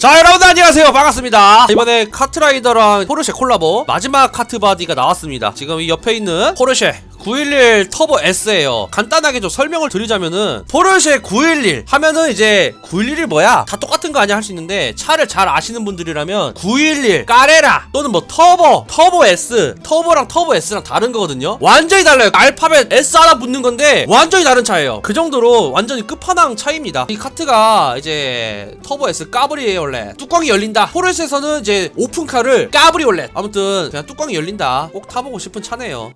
자 여러분들 안녕하세요. 반갑습니다. 이번에 카트라이더랑 포르쉐 콜라보 마지막 카트바디가 나왔습니다. 지금 이 옆에 있는 포르쉐 911 터보 S예요. 간단하게 좀 설명을 드리자면은 포르쉐 911 하면은 이제 911이 뭐야? 다 똑같은 거 아니야? 할 수 있는데 차를 잘 아시는 분들이라면 911 까레라 또는 뭐 터보 터보 S 터보랑 터보 S랑 다른 거거든요. 완전히 달라요. 알파벳 S 하나 붙는 건데 완전히 다른 차예요. 그 정도로 완전히 끝판왕 차이입니다. 이 카트가 이제 터보 S 원래. 뚜껑이 열린다. 포르쉐에서는 이제 오픈카를 까브리올렛 아무튼 그냥 뚜껑이 열린다. 꼭 타보고 싶은 차네요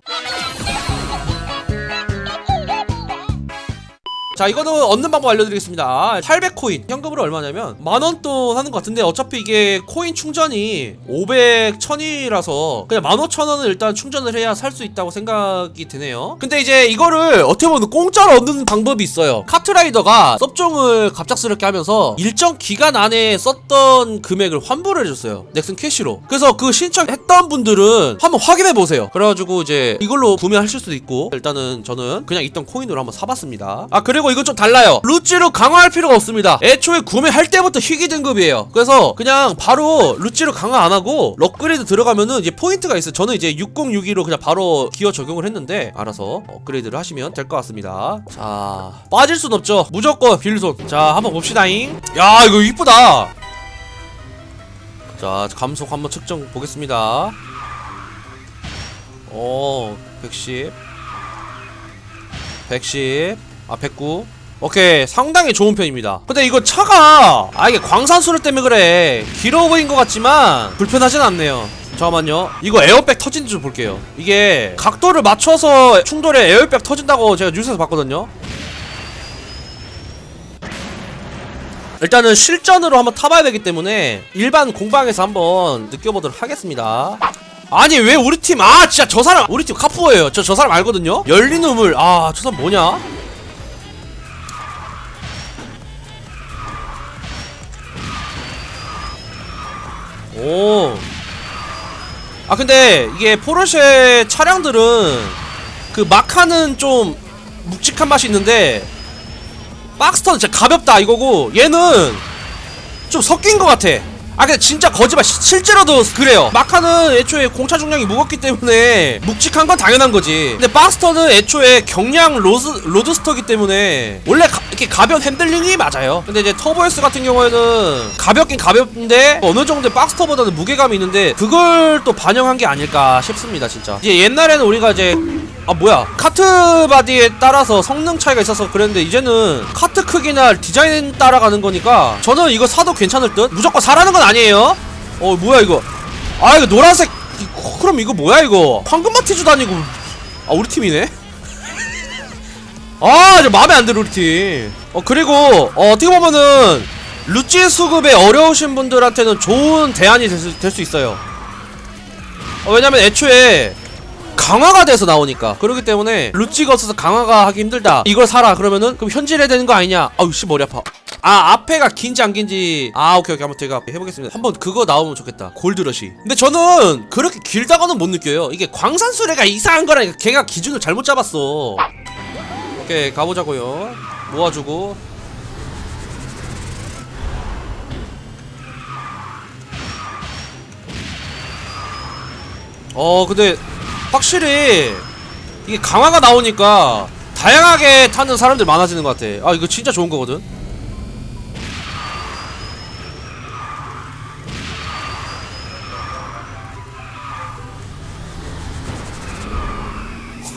자 이거는 얻는 방법 알려드리겠습니다. 800코인. 현금으로 얼마냐면 만원 돈 하는 것 같은데 어차피 이게 코인 충전이 500, 1000이라서 그냥 15,000원을 일단 충전을 해야 살 수 있다고 생각이 드네요. 근데 이제 이거를 어떻게 보면 공짜로 얻는 방법이 있어요. 카트라이더가 섭종을 갑작스럽게 하면서 일정 기간 안에 썼던 금액을 환불을 해줬어요. 넥슨 캐시로. 그래서 그 신청했던 분들은 한번 확인해 보세요. 그래가지고 이제 이걸로 구매하실 수도 있고 일단은 저는 그냥 있던 코인으로 한번 사봤습니다. 아 그리고 이건 좀 달라요. 루찌로 강화할 필요가 없습니다. 애초에 구매할 때부터 희귀 등급이에요. 그래서 그냥 바로 루찌로 강화 안 하고 업그레이드 들어가면은 이제 포인트가 있어요. 저는 이제 6062로 그냥 바로 기어 적용을 했는데 알아서 업그레이드를 하시면 될 것 같습니다. 자 빠질 순 없죠. 무조건 빌손 자 한번 봅시다잉. 야 이거 이쁘다. 자 감속 한번 측정 보겠습니다. 어 110 110 아, 109. 오케이, 상당히 좋은 편입니다. 근데 이거 차가, 아, 이게 광산수를 때문에 그래. 길어 보인 것 같지만, 불편하진 않네요. 잠깐만요. 이거 에어백 터진지 좀 볼게요. 이게, 각도를 맞춰서 충돌에 에어백 터진다고 제가 뉴스에서 봤거든요. 일단은 실전으로 한번 타봐야 되기 때문에, 일반 공방에서 한번 느껴보도록 하겠습니다. 아니 왜 우리 팀아 진짜 저 사람 우리 팀 카푸어예요 저 저 사람 알거든요 열린 우물 아 저 사람 뭐냐 오. 아 근데 이게 포르쉐 차량들은 그 마카는 좀 묵직한 맛이 있는데 박스터는 진짜 가볍다 이거고 얘는 좀 섞인 것 같아. 아 근데 진짜 거짓말. 시- 실제로도 그래요. 마카는 애초에 공차 중량이 무겁기 때문에 묵직한 건 당연한 거지. 근데 박스터는 애초에 경량 로즈, 로드스터기 때문에 원래 가, 이렇게 가벼운 핸들링이 맞아요. 근데 이제 터보에스 같은 경우에는 가볍긴 가볍은데 어느 정도 박스터보다는 무게감이 있는데 그걸 또 반영한 게 아닐까 싶습니다 진짜. 이제 옛날에는 우리가 이제 아 뭐야. 카트 바디에 따라서 성능 차이가 있어서 그랬는데 이제는 카트 크기나 디자인 따라가는 거니까 저는 이거 사도 괜찮을 듯? 무조건 사라는 건 아니에요. 어 뭐야 이거. 아 이거 노란색. 이- 그럼 이거 뭐야 이거? 황금 마티즈도 아니고. 아 우리 팀이네? 아 이제 마음에 안 들어 우리 팀어 그리고 어, 어떻게 보면은 루찌 수급에 어려우신 분들한테는 좋은 대안이 될 수 있어요. 어, 왜냐면 애초에 강화가 돼서 나오니까. 그렇기 때문에 루찌가 없어서 강화가 하기 힘들다. 이걸 사라. 그러면은 그럼 현질해야 되는 거 아니냐? 아우 씨 머리 아파. 아 앞에가 긴지 안 긴지. 아 오케이 오케이. 한번 제가 해보겠습니다. 한번 그거 나오면 좋겠다. 골드러시. 근데 저는 그렇게 길다고는 못 느껴요. 이게 광산수레가 이상한 거라니까 걔가 기준을 잘못 잡았어. 오케이 가보자고요. 모아주고. 어 근데 확실히 이게 강화가 나오니까 다양하게 타는 사람들 많아지는 것 같아. 아 이거 진짜 좋은 거거든.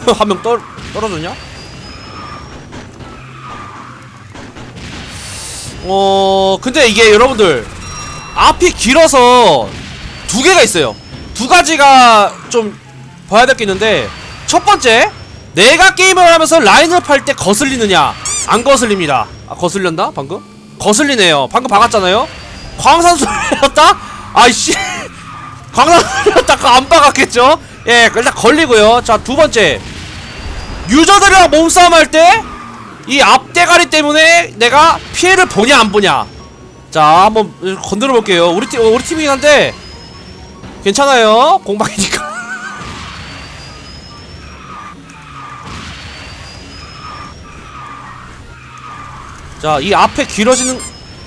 한 명 떨어졌냐? 어 근데 이게 여러분들 앞이 길어서 두 개가 있어요. 두 가지가 좀 봐야 될 게 있는데 첫 번째 내가 게임을 하면서 라인업 할때 거슬리느냐? 안 거슬립니다. 아 거슬렸나 방금? 거슬리네요. 방금 박았잖아요. 광산소리였다? 아이씨. 광산소리였다. 안 박았겠죠? 예 일단 걸리고요. 자 두 번째. 유저들이랑 몸싸움 할 때 이 앞대가리 때문에 내가 피해를 보냐 안 보냐? 자 한번 건드려 볼게요. 우리 팀 우리 팀이긴 한데 괜찮아요. 공방이니까 자 이 앞에 길어지는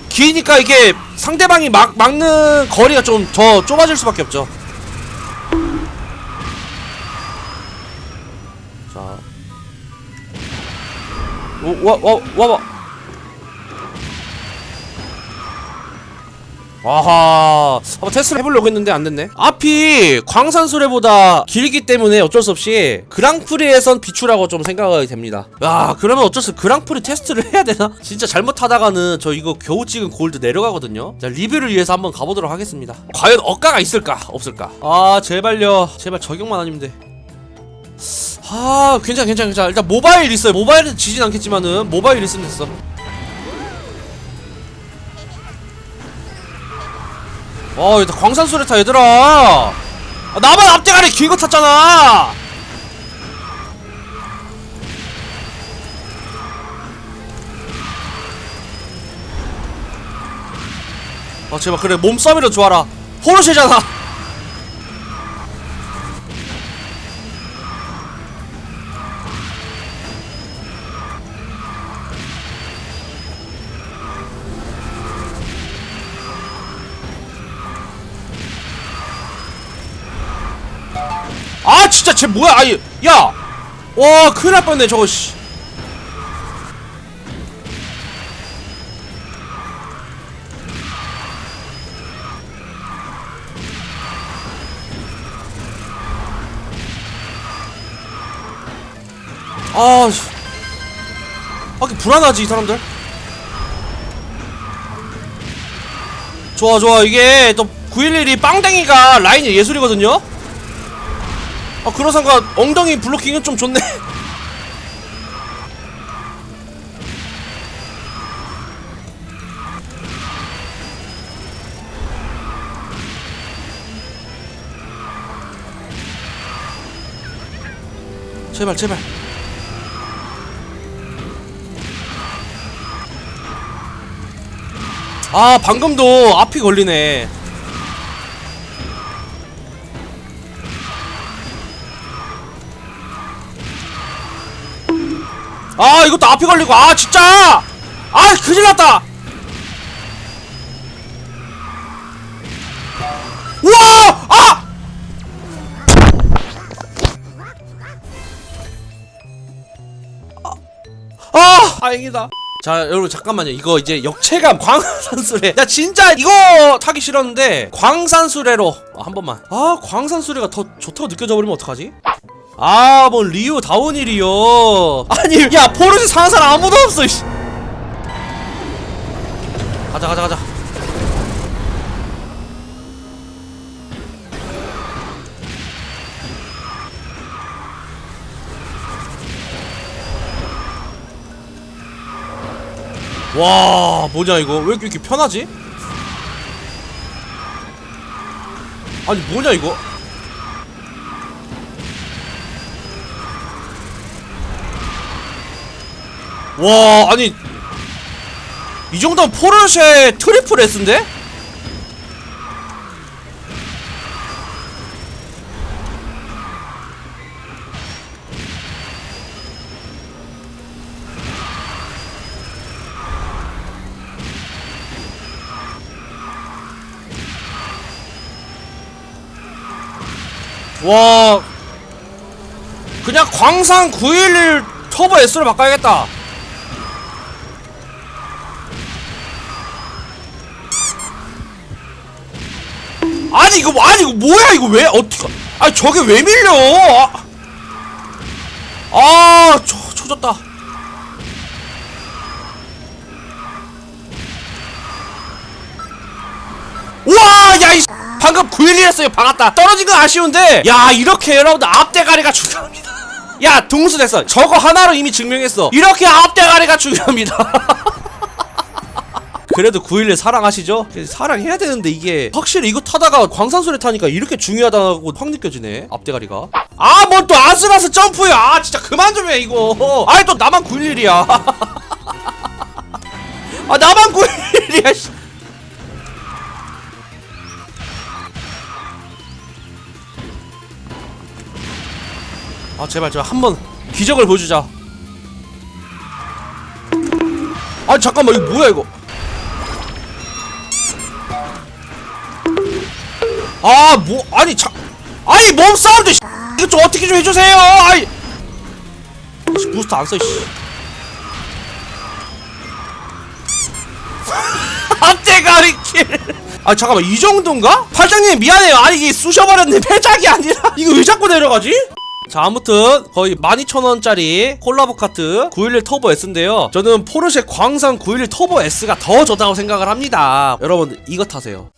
기니까 이게 상대방이 막 막는 거리가 좀 더 좁아질 수밖에 없죠. 자, 오 와 와 와봐. 아하 한번 테스트를 해보려고 했는데 안됐네. 앞이 광산수레보다 길기 때문에 어쩔 수 없이 그랑프리에선 비추라고 좀 생각이 됩니다. 야 그러면 어쩔 수 그랑프리 테스트를 해야 되나? 진짜 잘못하다가는 저 이거 겨우 찍은 골드 내려가거든요. 자 리뷰를 위해서 한번 가보도록 하겠습니다. 과연 억가가 있을까? 없을까? 아 제발요. 제발 저격만 아니면 돼 아 괜찮아 괜찮아 괜찮아. 일단 모바일 있어요. 모바일은 지진 않겠지만은 모바일 있으면 됐어 어, 일단 광산 수레 타 얘들아. 아, 나만 앞대가리 긴 거 탔잖아. 아 제발 그래 몸싸움이라도 좋아라. 포르쉐잖아. 쟤 뭐야 아이 야 와 큰일 날 뻔했네 저거 씨 아, 씨. 아, 불안하지, 이 사람들? 좋아, 좋아. 이게 또 911이 빵댕이가 라인이 예술이거든요? 아 그런 상관 엉덩이 블로킹은 좀 좋네. 제발 제발. 아 방금도 앞이 걸리네 아 이것도 앞에 걸리고 아 진짜 아 큰일났다 우와 아 아, 다행이다. 자, 여러분 잠깐만요. 이거 이제 역체감 광산수레. 나 진짜 이거 타기 싫었는데 광산수레로 아, 한 번만. 아, 광산수레가 더 좋다고 느껴져 버리면 어떡하지? 아, 뭐 리오 다운이리요. 아니, 야 포르쉐 사는 사람 아무도 없어. 씨. 가자, 가자, 가자. 와 뭐냐 이거 왜 이렇게 편하지? 아니 뭐냐 이거 와 아니. 이 정도면 포르쉐 트리플 S인데? 와. 그냥 광산 911 터보 S로 바꿔야겠다 아니 이거 뭐- 아니 이거 뭐야 이거 왜 어떻게 아니 저게 왜 밀려? 아, 초, 초졌다. 우와 야이 방금 911이었어요. 박았다. 떨어진 건 아쉬운데 야 이렇게 여러분들 앞대가리가 중요합니다. 야 동수 됐어. 저거 하나로 이미 증명했어. 이렇게 앞대가리가 중요합니다 그래도 911 사랑하시죠? 사랑해야 되는데 이게 확실히 이거 타다가 광산소리 타니까 이렇게 중요하다고 확 느껴지네 앞대가리가. 아뭐또 아슬아슬 점프야! 아 진짜 그만 좀 해 이거. 아이 또 나만 911이야. 아 나만 911이야 씨. 아 제발 제발 한번 기적을 보여주자. 아 잠깐만 이거 뭐야 이거 뭐, 아니, 자, 아니, 몸싸움도, 씨. 이거 좀 어떻게 좀 해주세요! 아이! 씨, 부스터 안 써, 씨. 앞대가리 킬! 아, 잠깐만, 이 정도인가? 팔장님, 미안해요. 아니, 이게 쑤셔버렸네. 패작이 아니라. 이거 왜 자꾸 내려가지? 자 아무튼 거의 12,000원짜리 콜라보 카트 911 터보 S인데요 저는 포르쉐 광산 911 터보 S가 더 좋다고 생각을 합니다 여러분 이거 타세요